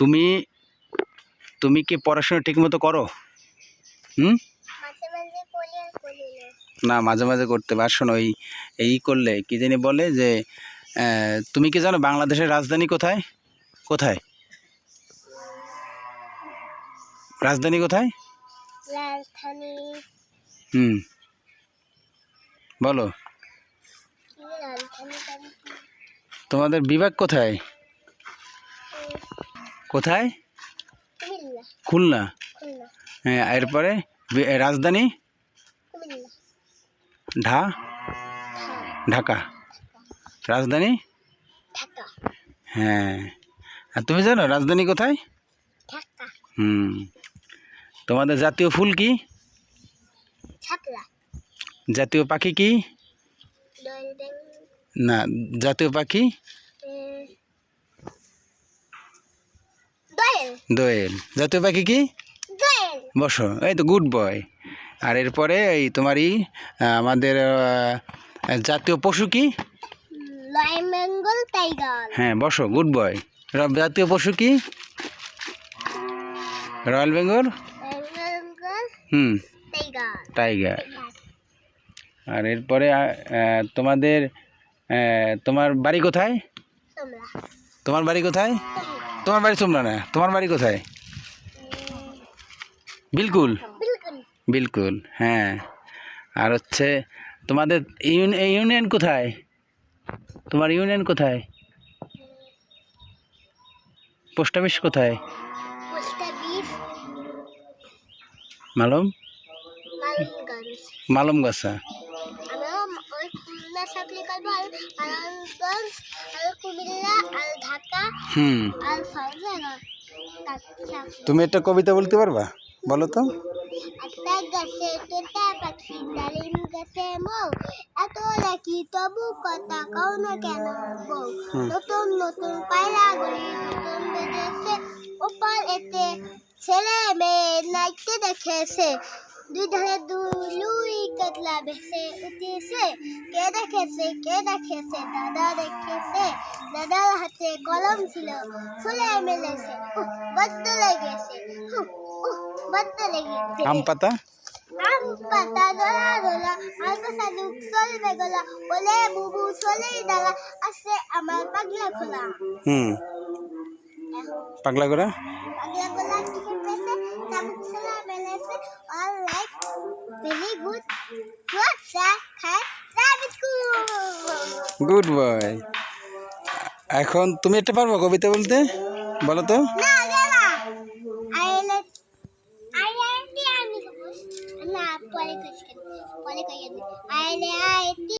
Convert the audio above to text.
তুমি তুমি কি পড়াশোনা ঠিকমতো করো? হুম? না। মাঝে মাঝে করতে পার শোনো এই এই করলে কি জানি বলে যে তুমি কি জানো বাংলাদেশের রাজধানী কোথায়? কোথায়? রাজধানী কোথায়? হুম। বলো? তোমাদের বিভাগ কোথায়? কোথায়? খুলনা। হ্যাঁ এরপরে রাজধানী? ঢা? ঢাকা। রাজধানী? হ্যাঁ। আর তুমি জানো রাজধানী কোথায়? হুম। তোমাদের জাতীয় ফুল কি? জাতীয় পাখি কি? না জাতীয় পাখি? দোয়েল। জাতীয় পাখি কি? বসো। এই তো গুড বয়। আর এরপরে এই তোমারই আমাদের জাতীয় পশু কি? হ্যাঁ বসো গুড বয়। জাতীয় পশু কি? রয়্যাল বেঙ্গল? হুম। টাইগার। আর এরপরে তোমাদের তোমার বাড়ি কোথায়? তোমার বাড়ি কোথায়? তোমরা বাড়ি তোমরা না? তোমার বাড়ি কোথায়? বিলকুল? বিলকুল। হ্যাঁ। আর হচ্ছে তোমাদের ইউনিয়ন কোথায়? তোমার ইউনিয়ন কোথায়? পোস্ট অফিস কোথায়? মালম? ঢাকা হুম। তুমি একটা কবিতা বলতে পারবা? বলো তো। একটা গাছে তোতা পাখি ডালিম গাছে মৌ। এত নাকি তবু কথা কও না কেন বউ। নতুন নতুন পায়রা গুলি নতুন বেজেছে উপর এতে ছেলে মেয়ে নাইতে দেখেছে। দুই ধারে দুলুই কাতলা ভেসে উঠেছে কে দেখেছে কে দেখেছে দাদা দেখেছে দাদার হাতে কলম ছিল ফুলে মেলেছে উহ, উহ, বড্ড লেগেছে। আম পাতা? আম পাতা দোলা দোলা আলকা সাদুক চলবে গোলা বলে বুবু চলেই দাঁড়া আসে আমার পাগলা খোলা। হুম। পাগলা করা? পাগলা মেলেছে all like very good good that খায় school. Good boy. এখন তুমি একটা পারব কবিতা বলতে? বলো তো। না না আইলে আইলে আমি না পরে কইছি পরে কইছি আইলে আইতি